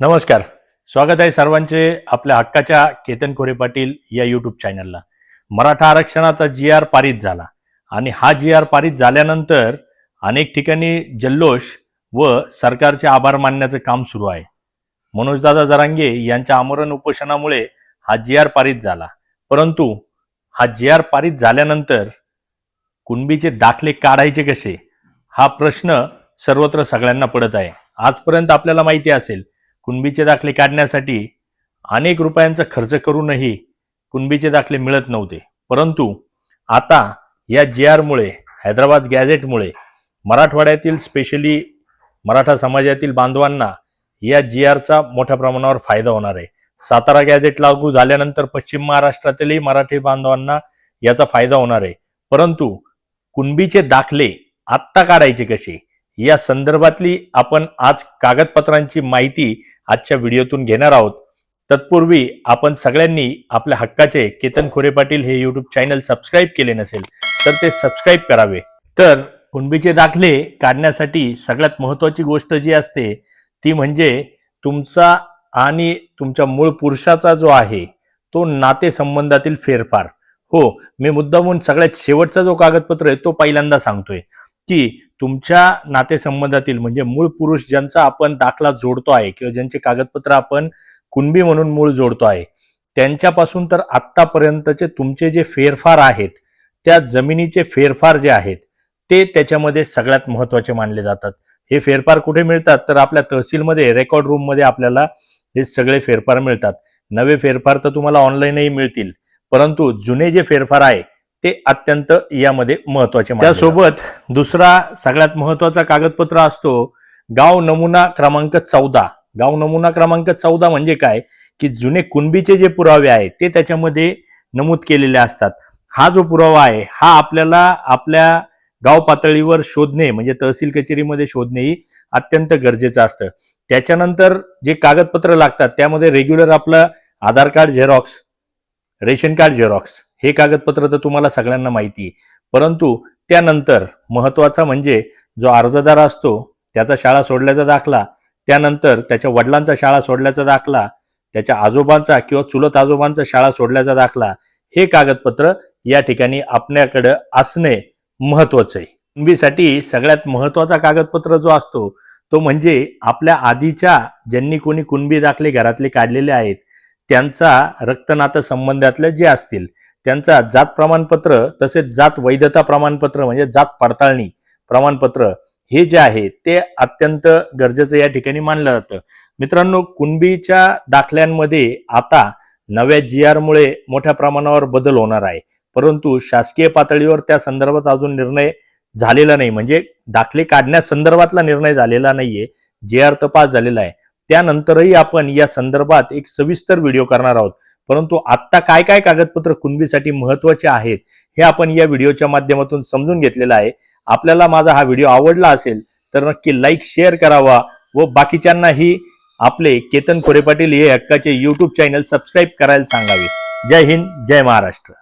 नमस्कार. स्वागत आहे सर्वांचे आपल्या हक्काच्या केतन खोरे पाटील या युट्यूब चॅनलला मराठा आरक्षणाचा जी आर पारित झाला आणि हा जी आर पारित झाल्यानंतर अनेक ठिकाणी जल्लोष व सरकारचे आभार मानण्याचं काम सुरू आहे. मनोजदादा जरांगे यांच्या आमरण उपोषणामुळे हा जी आर पारित झाला. परंतु हा जी आर पारित झाल्यानंतर कुणबीचे दाखले काढायचे कसे? हा प्रश्न सर्वत्र सगळ्यांना पडत आहे. आजपर्यंत आपल्याला माहिती असेल कुणबीचे दाखले काढण्यासाठी अनेक रुपयांचा खर्च करूनही कुणबीचे दाखले मिळत नव्हते. परंतु आता या जी आरमुळे हैदराबाद गॅझेटमुळे मराठवाड्यातील स्पेशली मराठा समाजातील बांधवांना या जी आरचा मोठ्या प्रमाणावर फायदा होणार आहे. सातारा गॅझेट लागू झाल्यानंतर पश्चिम महाराष्ट्रातीलही मराठी बांधवांना याचा फायदा होणार आहे. परंतु कुणबीचे दाखले आत्ता काढायचे कसे? या संदर्भातली आपण आज कागदपत्रांची माहिती आजच्या व्हिडिओतून घेणार आहोत. तत्पूर्वी आपण सगळ्यांनी आपल्या हक्काचे केतन खोरे पाटील हे यूट्यूब चॅनल सबस्क्राईब केले नसेल तर ते सबस्क्राईब करावे. तर कुणबीचे दाखले काढण्यासाठी सगळ्यात महत्वाची गोष्ट जी असते ती म्हणजे तुमचा आणि तुमच्या मूळ पुरुषाचा जो आहे तो नातेसंबंधातील फेरफार. हो मी मुद्दामून सगळ्यात शेवटचा जो कागदपत्र आहे तो पहिल्यांदा सांगतोय की तुमच्या नातेसंबंधातील म्हणजे मूळ पुरुष ज्यांचा आपण दाखला जोडतो आहे किंवा ज्यांचे कागदपत्र आपण कुणबी म्हणून मूळ जोडतो आहे त्यांच्यापासून तर आत्तापर्यंतचे तुमचे जे फेरफार आहेत त्या जमिनीचे फेरफार जे आहेत ते त्याच्यामध्ये सगळ्यात महत्त्वाचे मानले जातात. हे फेरफार कुठे मिळतात? तर आपल्या तहसीलमध्ये रेकॉर्ड रूममध्ये आपल्याला हे सगळे फेरफार मिळतात. नवे फेरफार तर तुम्हाला ऑनलाईनही मिळतील परंतु जुने जे फेरफार आहे ते अत्यंत यामध्ये महत्त्वाचे त्यासोबत दुसरा सगळ्यात महत्त्वाचा कागदपत्र असतो गाव नमुना क्रमांक चौदा. गाव नमुना क्रमांक चौदा म्हणजे काय? की जुने कुणबीचे जे पुरावे आहेत ते त्याच्यामध्ये नमूद केलेले असतात. हा जो पुरावा आहे हा आपल्याला आपल्या गाव पातळीवर शोधणे म्हणजे तहसील कचेरीमध्ये शोधणेही अत्यंत गरजेचं असतं. त्याच्यानंतर जे कागदपत्र लागतात त्यामध्ये रेग्युलर आपलं Aadhaar card xerox ration card xerox हे कागदपत्र तर तुम्हाला सगळ्यांना माहिती आहे परंतु त्यानंतर महत्त्वाचा म्हणजे जो अर्जदार असतो त्याचा शाळा सोडल्याचा दाखला त्यानंतर त्याच्या वडिलांचा शाळा सोडल्याचा दाखला त्याच्या आजोबांचा किंवा चुलत आजोबांचा शाळा सोडल्याचा दाखला हे कागदपत्र या ठिकाणी आपल्याकडं असणे महत्वाचं आहे. कुणबीसाठी सगळ्यात महत्त्वाचा कागदपत्र जो असतो तो म्हणजे आपल्या आधीच्या ज्यांनी कोणी कुणबी दाखले घरातले काढलेले आहेत त्यांचा रक्तनातं संबंधातले जे असतील त्यांचा जात प्रमाणपत्र तसेच जात वैधता प्रमाणपत्र म्हणजे जात पडताळणी प्रमाणपत्र हे जे आहे ते अत्यंत गरजेचं या ठिकाणी मानलं जातं. मित्रांनो कुणबीच्या दाखल्यांमध्ये आता नव्या जी आरमुळे मोठ्या प्रमाणावर बदल होणार आहे. परंतु शासकीय पातळीवर त्या संदर्भात अजून निर्णय झालेला नाही. म्हणजे दाखले काढण्यासंदर्भातला निर्णय झालेला नाहीये. जे आर तपास झालेला आहे. त्यानंतरही आपण या संदर्भात एक सविस्तर व्हिडिओ करणार आहोत. परंतु आत्ता काय काय कागदपत्र कुणबीसाठी महत्त्वाचे आहेत हे आपण या व्हिडिओच्या माध्यमातून समजून घेतलेलं आहे. आपल्याला माझा हा व्हिडिओ आवडला असेल तर नक्की लाईक शेअर करावा व बाकीच्यांनाही आपले केतन खोरे पाटील हे हक्काचे यूट्यूब चॅनल सबस्क्राईब करायला सांगावे. जय हिंद जय महाराष्ट्र.